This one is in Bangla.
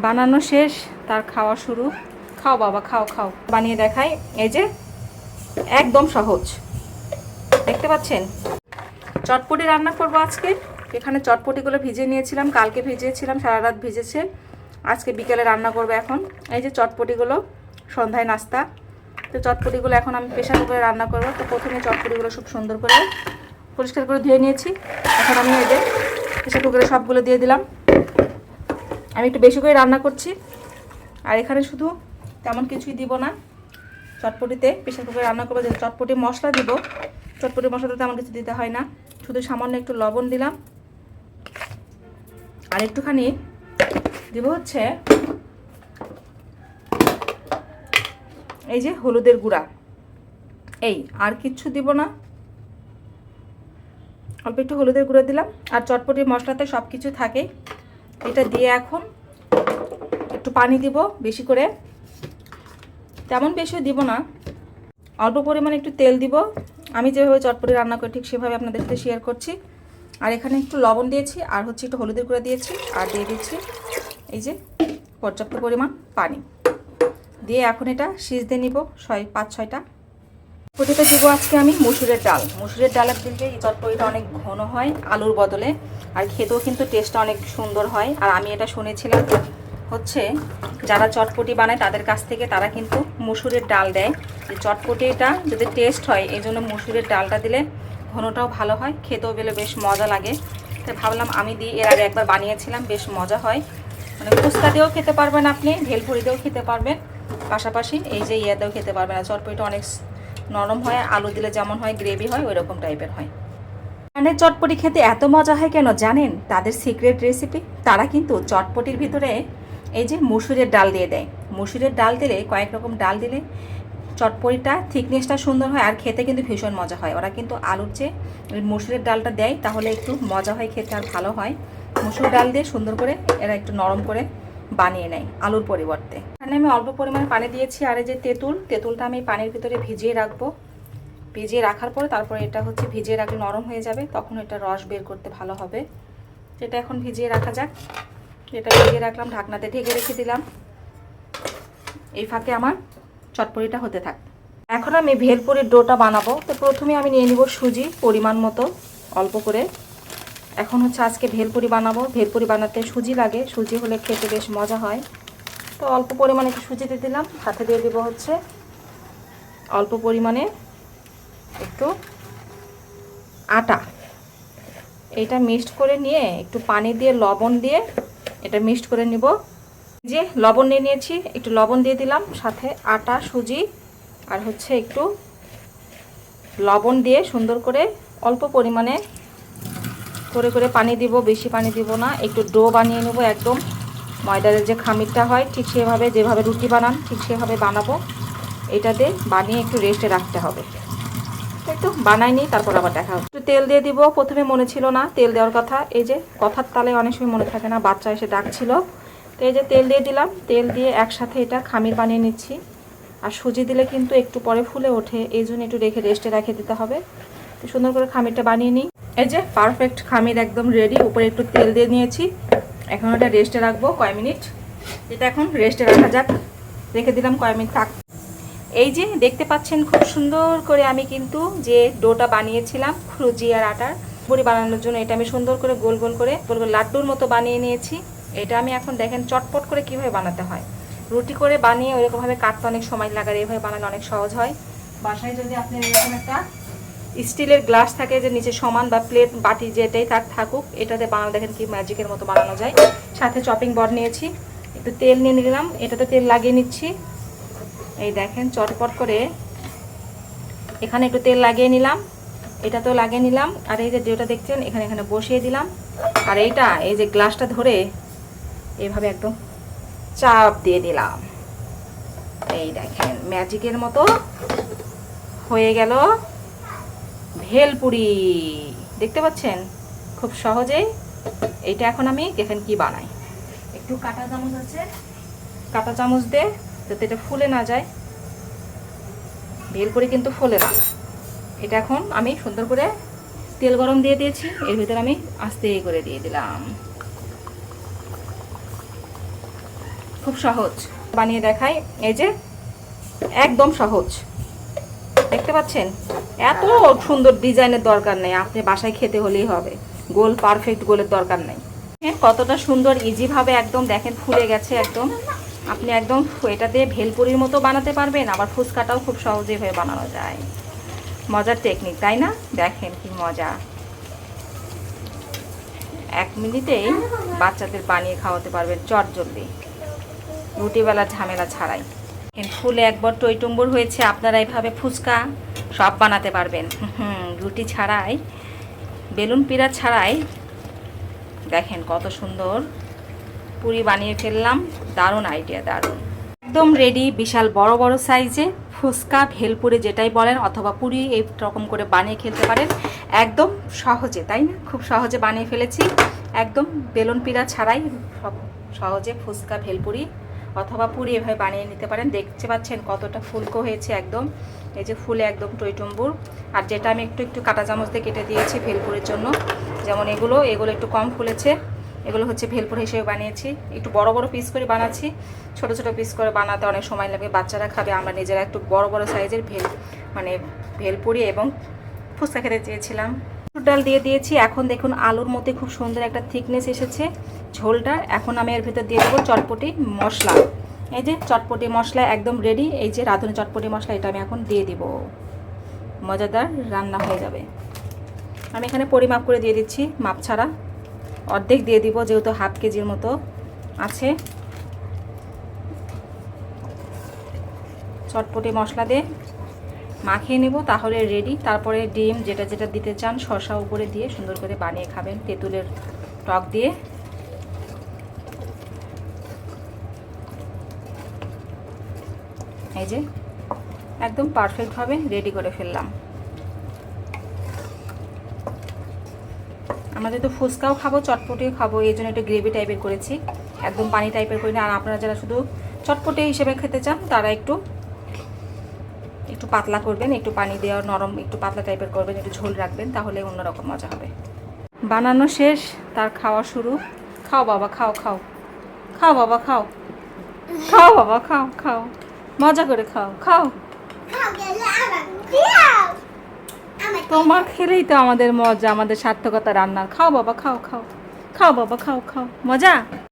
বানানো শেষ, তার খাওয়া শুরু। খাও বাবা, খাও খাও। বানিয়ে দেখাই, এই যে একদম সহজ। দেখতে পাচ্ছেন? চটপটি রান্না করব আজকে। এখানে চটপটিগুলো ভিজে নিয়েছিলাম, কালকে ভিজিয়েছিলাম, সারা রাত ভিজেছে। আজকে বিকেলে রান্না করব এখন। এই যে চটপটিগুলো, সন্ধ্যায় নাস্তা। তো চটপটিগুলো এখন আমি প্রেশার কুকারে রান্না করব। তো প্রথমে চটপটিগুলো খুব সুন্দর করে পরিষ্কার করে ধুয়ে নিয়েছি। এখন আমি এই যে প্রেশার কুকারে সবগুলো দিয়ে দিলাম। আমি একটু বেশি করে রান্না করছি। আর এখানে শুধু তেমন কিছুই দিব না। চটপটিতে প্রেশার কুকারে রান্না করব চটপটি মশলা দিব। চটপটি মশলাতে তেমন কিছু দিতে হয় না। শুধু সামান্য একটু লবণ দিলাম। আর একটুখানি দিব হচ্ছে এই যে হলুদের গুঁড়া। এই, আর কিচ্ছু দিব না। অল্প একটু হলুদের গুঁড়ো দিলাম। আর চটপটির মশলাতে সব কিছু থাকে। এটা দিয়ে এখন একটু পানি দিব বেশি করে। তেমন বেশিও দিব না। অল্প পরিমাণে একটু তেল দিব। আমি যেভাবে চটপটি রান্না করি ঠিক সেভাবে আপনাদের সাথে শেয়ার করছি। আর এখানে একটু লবণ দিয়েছি আর হচ্ছে একটু হলুদের গুঁড়া দিয়েছি আর দিয়ে দিচ্ছি এই যে পর্যাপ্ত পরিমাণ পানি। দিয়ে এখন এটা সিজতে নিব ছয়, পাঁচ, ছয়টা। চটপটিতে দিব আজকে আমি মুসুরের ডাল। মুসুরের ডালের দিলে এই চটপটিটা অনেক ঘন হয়, আলুর বদলে। আর খেতেও কিন্তু টেস্টটা অনেক সুন্দর হয়। আর আমি এটা শুনেছিলাম হচ্ছে, যারা চটপটি বানায় তাদের কাছ থেকে তারা কিন্তু মুসুরের ডাল দেয়। যে চটপটিটা যদি টেস্ট হয়, এই জন্য মুসুরের ডালটা দিলে ঘনটাও ভালো হয়, খেতেও বেলে বেশ মজা লাগে। তাই ভাবলাম আমি দিয়ে এর আগে একবার বানিয়েছিলাম, বেশ মজা হয়। মানে ফুচকা দিয়েও খেতে পারবেন আপনি, ভেলপুরি দিয়েও খেতে পারবেন। পাশাপাশি এই যে ইয়েতেও খেতে পারবেন। আর চটপটিটা অনেক নরম হয়, আলু দিলে যেমন হয় গ্রেভি হয় ওই রকম টাইপের হয়। ধানের চটপটি খেতে এত মজা হয় কেন জানেন? তাদের সিক্রেট রেসিপি তারা কিন্তু চটপটির ভিতরে এই যে মুসুরের ডাল দিয়ে দেয়। মুসুরের ডাল দিলে, কয়েক রকম ডাল দিলে চটপটিটা থিকনেসটা সুন্দর হয় আর খেতে কিন্তু ভীষণ মজা হয়। ওরা কিন্তু আলুর চেয়ে মুসুরের ডালটা দেয়, তাহলে একটু মজা হয়, খেতে আর ভালো হয়। মুসুর ডাল দিয়ে সুন্দর করে এরা একটু নরম করে বানিয়ে নেয় আলুর পরিবর্তে। এখানে আমি অল্প পরিমাণে পানি দিয়েছি আর এই যে তেঁতুল, তেঁতুলটা আমি পানির ভিতরে ভিজিয়ে রাখব। ভিজিয়ে রাখার পরে তারপরে এটা হচ্ছে ভিজিয়ে রাখলে নরম হয়ে যাবে, তখন এটা রস বের করতে ভালো হবে। এটা এখন ভিজিয়ে রাখা যাক। এটা ভিজিয়ে রাখলাম ঢাকনাতে ঢেকে রেখে দিলাম। এই ফাঁকে আমার চটপটিটা হতে থাক। এখন আমি ভেলপুরির ডোটা বানাবো। তো প্রথমে আমি নিয়ে নিব সুজি পরিমাণ মতো, অল্প করে। এখন হচ্ছে আজকে ভেলপুরি বানাবো। ভেলপুরি বানাতে সুজি লাগে, সুজি হলে খেতে বেশ মজা হয়। তো অল্প পরিমাণে একটু সুজি দিয়ে দিলাম, সাথে দিয়ে দেবো হচ্ছে অল্প পরিমাণে একটু আটা। এটা মিক্সড করে নিয়ে একটু পানি দিয়ে, লবণ দিয়ে এটা মিক্সড করে নিব। যে লবণ নিয়ে নিয়েছি, একটু লবণ দিয়ে দিলাম, সাথে আটা, সুজি আর হচ্ছে একটু লবণ দিয়ে সুন্দর করে অল্প পরিমাণে করে করে পানি দিব, বেশি পানি দিব না। একটু ডো বানিয়ে নেব একদম। ময়দারের যে খামিরটা হয়, ঠিক সেভাবে যেভাবে রুটি বানান, ঠিক সেভাবে বানাবো। এটাতে বানিয়ে একটু রেস্টে রাখতে হবে। একটু বানাই নিই, তারপর আবার দেখা হবে। একটু তেল দিয়ে দিব, প্রথমে মনে ছিল না, তেল দেওয়ার কথা। এই যে কথার তালে অনেক সময় মনে থাকে না, বাচ্চা এসে ডাকছিল। তো এই যে তেল দিয়ে দিলাম, তেল দিয়ে একসাথে এটা খামির বানিয়ে নিচ্ছি। আর সুজি দিলে কিন্তু একটু পরে ফুলে ওঠে, এই জন্য একটু রেখে রেস্টে রেখে দিতে হবে। সুন্দর করে খামিরটা বানিয়ে নিই। এই যে পারফেক্ট খামির একদম রেডি উপরে একটু তেল দিয়ে নিয়েছি। এখন ওটা রেস্টে রাখব কয় মিনিট? এটা এখন রেস্টে রাখা যাক। রেখে দিলাম কয় মিনিট, থাক। এই যে দেখতে পাচ্ছেন খুব সুন্দর করে আমি কিন্তু যে ডোটা বানিয়েছিলাম সুজি আর আটার বড়ি বানানোর জন্য এটা আমি সুন্দর করে গোল গোল করে, গোল গোল লাড্ডুর মতো বানিয়ে নিয়েছি। এটা আমি এখন দেখেন চটপট করে কীভাবে বানাতে হয়। রুটি করে বানিয়ে ওইরকমভাবে কাটতে অনেক সময় লাগার এইভাবে বানালে অনেক সহজ হয়। বাসায় যদি আপনি এরকম একটা স্টিলের গ্লাস থাকে যে নিচে সমান বা প্লেট, বাটি যেটাই থাক থাকুক, এটাতে বানানো দেখেন কি ম্যাজিকের মতো বানানো যায়। সাথে চপিং বোর্ড নিয়েছি, একটু তেল নিয়ে নিলাম, এটাতে তেল লাগিয়ে নিচ্ছি। এই দেখেন, চটপট করে এখানে একটু তেল লাগিয়ে নিলাম এটা তো লাগিয়ে নিলাম, আর এই যে যেটা দেখছেন, এখানে এখানে বসিয়ে দিলাম। আর এইটা, এই যে গ্লাসটা ধরে এভাবে একদম চাপ দিয়ে দিলাম। এই দেখেন, ম্যাজিকের মতো হয়ে গেল। ভেলপুরি। দেখতে পাচ্ছেন? খুব সহজেই এইটা এখন আমি দেখেন কি বানাই। একটু কাটা চামচ আছে। কাটা চামচ দিয়ে যাতে এটা ফুলে না যায়। ভেলপুরি কিন্তু ফুলে না। এটা এখন আমি সুন্দর করে তেল গরম দিয়ে দিয়েছি। এর ভিতরে আমি আস্তে করে দিয়ে দিলাম। খুব সহজ। বানিয়ে দেখাই। এই যে একদম সহজ। দেখতে পাচ্ছেন? এত সুন্দর ডিজাইনের দরকার নেই। আপনি বাসায় খেতে হলেই হবে। গোল পারফেক্ট গোলের দরকার নেই। হ্যাঁ, কতটা সুন্দর ইজিভাবে একদম দেখেন ফুলে গেছে একদম। আপনি একদম এটা দিয়ে ভেলপুরির মতো বানাতে পারবেন আবার ফুচকাটাও খুব সহজে হয়ে বানানো যায়। মজার টেকনিক তাই না? দেখেন কি মজা। এক মিনিটেই বাচ্চাদের বানিয়ে খাওয়াতে পারবেন চট জলদি রুটিবেলার ঝামেলা ছাড়াই। ফুলে একবার টইটুম্বুর হয়েছে, আপনারা এইভাবে ফুচকা সব বানাতে পারবেন। হুম, রুটি ছাড়াই, বেলুন পিড়া ছাড়াই, দেখেন কত সুন্দর পুরি বানিয়ে ফেললাম, দারুণ আইডিয়া দারুণ। একদম রেডি বিশাল বড় বড় সাইজে ফুচকা, ভেলপুরি যেটাই বলেন, অথবা পুরি এই রকম করে বানিয়ে খেলতে পারেন। একদম সহজে, তাই না? খুব সহজে বানিয়ে ফেলেছি। একদম বেলুন পিড়া ছাড়াই সব সহজে ফুচকা, ভেলপুরি অথবা পুরি এভাবে বানিয়ে নিতে পারেন। দেখতে পাচ্ছেন কতটা ফুলকো হয়েছে একদম। এই যে ফুলে একদম টইটুম্বুর। আর যেটা আমি একটু একটু কাটা চামচ দিয়ে কেটে দিয়েছি ভেলপুরের জন্য। যেমন এগুলো এগুলো একটু কম ফুলেছে। এগুলো হচ্ছে ভেলপুর হিসেবে বানিয়েছি। একটু বড় বড় পিস করে বানাচ্ছি। ছোট ছোট পিস করে বানাতে অনেক সময় লাগে। বাচ্চারা খাবে, আমরা নিজেরা একটু বড় বড় সাইজের ভেল মানে ভেলপুরি এবং ফুচকা খেতে চেয়েছিলাম। ডাল দিয়ে দিয়েছি। এখন দেখুন আলুর মধ্যে খুব সুন্দর একটা থিকনেস এসেছে ঝোলটা। এখন আমি এর ভিতর দিয়ে দেবো চটপটি মশলা। এই যে চটপটি মশলা একদম রেডি এই যে রাঁধুনি চটপটি মশলা এটা আমি এখন দিয়ে দিব। মজাদার রান্না হয়ে যাবে। আমি এখানে পরিমাপ করে দিয়ে দিচ্ছি, মাপ ছাড়া। অর্ধেক দিয়ে দিব, যেহেতু হাফ কেজির মতো আছে। চটপটি মশলা দিয়ে মাখিয়ে নেব, তাহলে রেডি তারপরে ডিম, যেটা যেটা দিতে চান, শসা উপরে দিয়ে সুন্দর করে বানিয়ে খাবেন। তেঁতুলের টক দিয়ে। এই যে, একদম পারফেক্টভাবে রেডি করে ফেললাম। আমরা যেহেতু ফুচকাও খাব, চটপটিও খাব, এই জন্য একটু গ্রেভি টাইপের করেছি। একদম পানি টাইপের করি না। আর আপনারা যারা শুধু চটপটি হিসেবে খেতে চান, তারা একটু একটু পাতলা করবেন, একটু পানি দেওয়া, নরম একটু পাতলা টাইপের করবেন, একটু ঝোল রাখবেন, তাহলে অন্যরকম মজা হবে। বানানো শেষ, তার খাওয়া শুরু। খাও বাবা, খাও খাও। খাও বাবা, খাও। খাও বাবা, খাও খাও। মজা করে খাও খাও। তোমার খেলেই তো আমাদের মজা, আমাদের সার্থকতা রান্নার। খাও বাবা, খাও খাও। খাও বাবা, খাও খাও। মজা?